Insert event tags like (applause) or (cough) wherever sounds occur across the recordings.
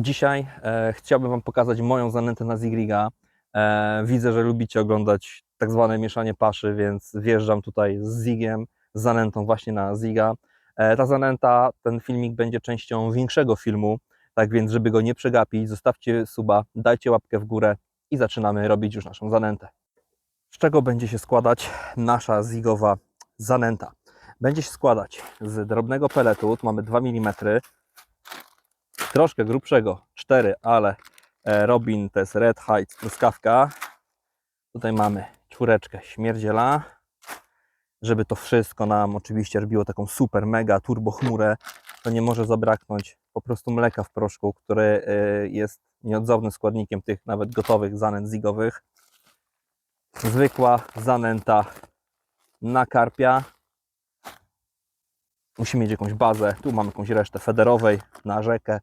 Dzisiaj e, chciałbym Wam pokazać moją zanętę na Zigriga. E, widzę, że lubicie oglądać tak zwane mieszanie paszy, więc wjeżdżam tutaj z Zigiem, z zanętą właśnie na Ziga. E, ta zanęta, ten filmik będzie częścią większego filmu, tak więc żeby go nie przegapić, zostawcie suba, dajcie łapkę w górę i zaczynamy robić już naszą zanętę. Z czego będzie się składać nasza zigowa zanęta? Będzie się składać z drobnego peletu, tu mamy 2 mm, troszkę grubszego 4, ale e, Robin to jest Red Heights truskawka. Tutaj mamy czwóreczkę śmierdziela, żeby to wszystko nam oczywiście robiło taką super, mega turbo chmurę, to nie może zabraknąć po prostu mleka w proszku, które jest nieodzownym składnikiem tych nawet gotowych zanęt zigowych. Zwykła zanęta na karpia. Musimy mieć jakąś bazę. Tu mamy jakąś resztę federowej na rzekę.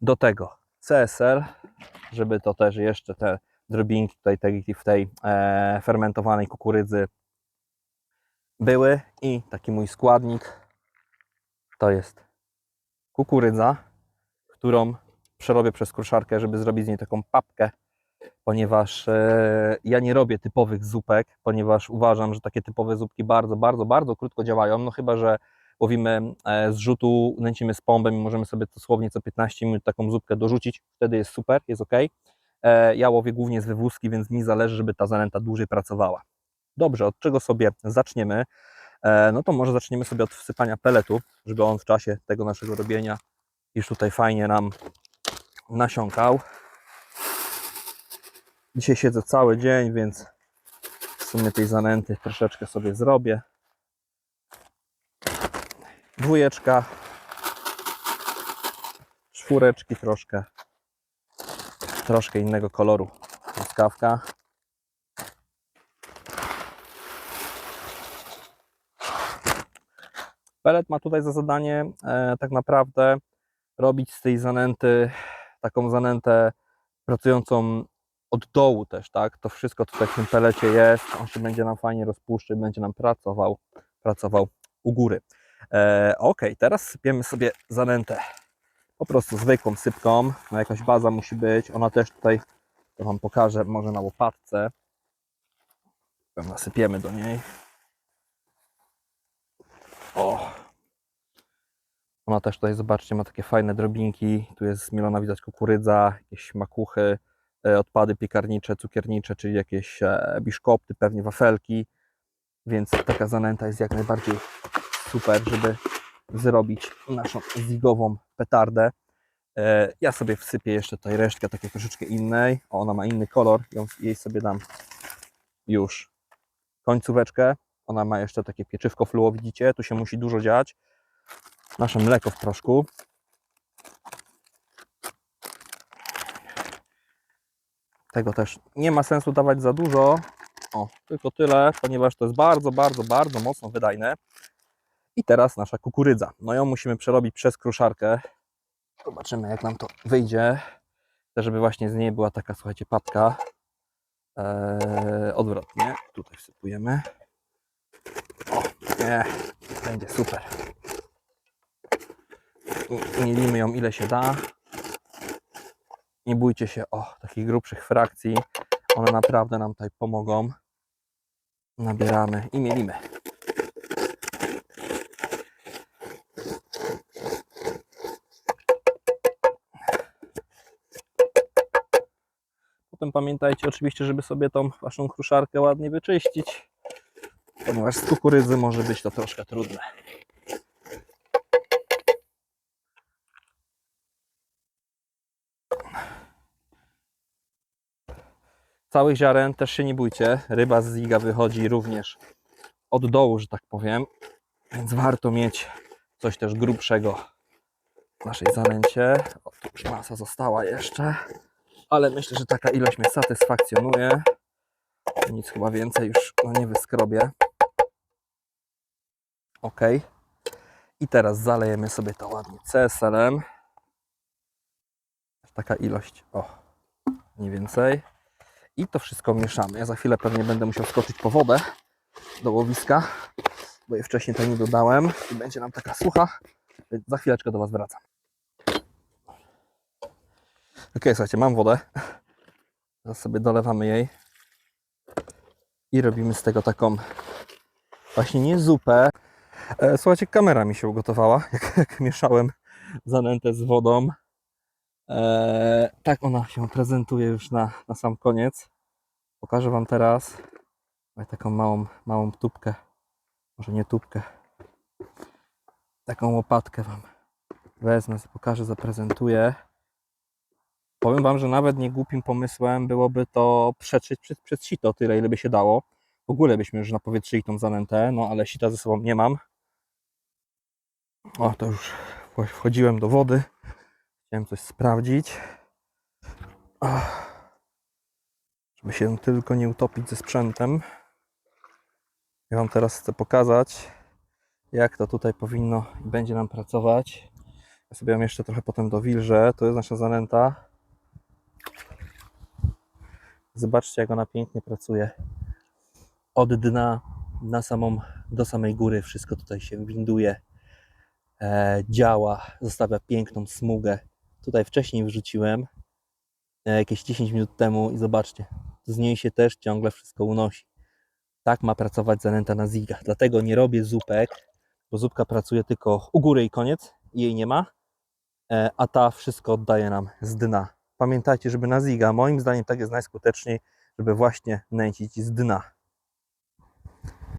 Do tego CSL, żeby to też jeszcze te drobinki tutaj tej, w tej e, fermentowanej kukurydzy były. I taki mój składnik to jest kukurydza, którą przerobię przez kruszarkę, żeby zrobić z niej taką papkę, ponieważ e, ja nie robię typowych zupek, ponieważ uważam, że takie typowe zupki bardzo, bardzo, bardzo krótko działają, no chyba, że łowimy e, z rzutu, nęcimy z pombem i możemy sobie dosłownie co 15 minut taką zupkę dorzucić, wtedy jest super, jest ok. Ja łowię głównie z wywózki, więc mi zależy, żeby ta zanęta dłużej pracowała. Dobrze, od czego sobie zaczniemy? E, No to może zaczniemy sobie od wsypania peletu, żeby on w czasie tego naszego robienia już tutaj fajnie nam nasiąkał. Dzisiaj siedzę cały dzień, więc w sumie tej zanęty troszeczkę sobie zrobię. Dwójeczka, czwóreczki troszkę, troszkę innego koloru truskawka. Pelet ma tutaj za zadanie e, tak naprawdę robić z tej zanęty taką zanętę pracującą od dołu też, tak? To wszystko tutaj w tym pelecie jest, on się będzie nam fajnie rozpuszczał, będzie nam pracował, pracował u góry. E, ok, teraz sypiemy sobie zanętę po prostu zwykłą sypką, no jakaś baza musi być, ona też tutaj, to Wam pokażę, może na łopatce, nasypiemy do niej. O, ona też tutaj, zobaczcie, ma takie fajne drobinki. Tu jest zmielona, widać kukurydza, jakieś makuchy, odpady piekarnicze, cukiernicze, czyli jakieś e, biszkopty, pewnie wafelki. Więc taka zanęta jest jak najbardziej super, żeby zrobić naszą zigową petardę. E, Ja sobie wsypię jeszcze tutaj resztkę takiej troszeczkę innej. Ona ma inny kolor, ją, jej sobie dam już końcóweczkę. Ona ma jeszcze takie pieczywko fluo, widzicie? Tu się musi dużo dziać nasze mleko w proszku. Tego też nie ma sensu dawać za dużo. O, tylko tyle, ponieważ to jest bardzo, bardzo, bardzo mocno wydajne. I teraz nasza kukurydza. No ją musimy przerobić przez kruszarkę. Zobaczymy, jak nam to wyjdzie. Chcę, żeby właśnie z niej była taka, słuchajcie, papka. Eee, odwrotnie. Tutaj wsypujemy. O, nie, będzie super mielimy ją ile się da. Nie bójcie się o takich grubszych frakcji. One naprawdę nam tutaj pomogą. Nabieramy i mielimy. Potem pamiętajcie oczywiście, żeby sobie tą waszą kruszarkę ładnie wyczyścić, ponieważ z kukurydzy może być to troszkę trudne. Całych ziaren też się nie bójcie. Ryba z ziga wychodzi również od dołu, że tak powiem. Więc warto mieć coś też grubszego w naszej zanęcie. O, tu już masa została jeszcze. Ale myślę, że taka ilość mnie satysfakcjonuje. Nic chyba więcej już no, nie wyskrobię. Ok. I teraz zalejemy sobie to ładnie CSL-em. Taka ilość, o, mniej więcej i to wszystko mieszamy. Ja za chwilę pewnie będę musiał skoczyć po wodę do łowiska, bo je wcześniej to nie dodałem i będzie nam taka sucha, za chwileczkę do Was wracam. Ok, słuchajcie, mam wodę. Teraz sobie dolewamy jej. I robimy z tego taką właśnie nie zupę. E, słuchajcie, kamera mi się ugotowała, (laughs) jak, jak mieszałem zanętę z wodą. E, tak ona się prezentuje już na, na sam koniec. Pokażę Wam teraz taką małą, małą tubkę. Może nie tubkę. Taką łopatkę Wam wezmę, pokażę, zaprezentuję. Powiem Wam, że nawet nie głupim pomysłem byłoby to przetrzeć przez, przez sito tyle, ile by się dało. W ogóle byśmy już napowietrzyli tą zanętę, no ale sita ze sobą nie mam. O, to już wchodziłem do wody. Chciałem coś sprawdzić. Ach. Żeby się tylko nie utopić ze sprzętem. Ja Wam teraz chcę pokazać, jak to tutaj powinno i będzie nam pracować. Ja sobie ją jeszcze trochę potem dowilżę. To jest nasza zanęta. Zobaczcie, jak ona pięknie pracuje. Od dna na samą, do samej góry wszystko tutaj się winduje, e, działa, zostawia piękną smugę. Tutaj wcześniej wrzuciłem, e, jakieś 10 minut temu i zobaczcie, z niej się też ciągle wszystko unosi. Tak ma pracować zanęta na zigach. Dlatego nie robię zupek, bo zupka pracuje tylko u góry i koniec, jej nie ma, e, a ta wszystko oddaje nam z dna. Pamiętajcie, żeby na ziga, moim zdaniem tak jest najskuteczniej, żeby właśnie nęcić z dna.